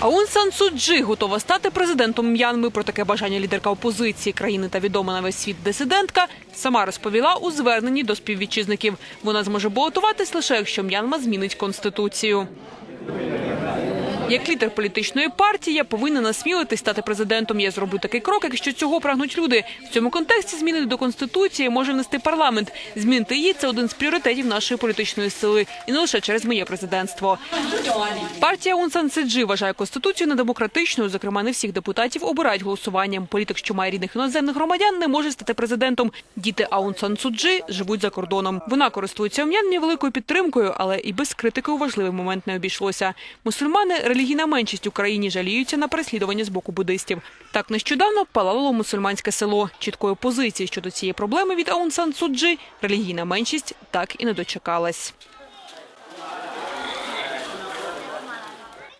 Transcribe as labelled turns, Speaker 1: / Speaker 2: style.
Speaker 1: Аун Сан Суджі готова стати президентом М'янми. Про таке бажання лідерка опозиції країни та відома на весь світ дисидентка сама розповіла у зверненні до співвітчизників. Вона зможе балотуватись лише якщо М'янма змінить конституцію. Як лідер політичної партії я повинна насмілитись стати президентом. Я зроблю такий крок, якщо цього прагнуть люди. В цьому контексті зміни до конституції може внести парламент. Змінити її це один з пріоритетів нашої політичної сили, і не лише через моє президентство. Партія Аун Сан Су Чжі вважає конституцію недемократичною. Зокрема, не всіх депутатів обирають голосуванням. Політик, що має рідних іноземних громадян, не може стати президентом. Діти Аун Сан Су Чжі живуть за кордоном. Вона користується у М'янмі великою підтримкою, але і без критики у важливий момент не обійшлося. Мусульмани релігійна меншість у країні жаліються на переслідування з боку буддистів. Так нещодавно палало мусульманське село. Чіткої позиції щодо цієї проблеми від Аун Сан Суджі релігійна меншість так і не дочекалась.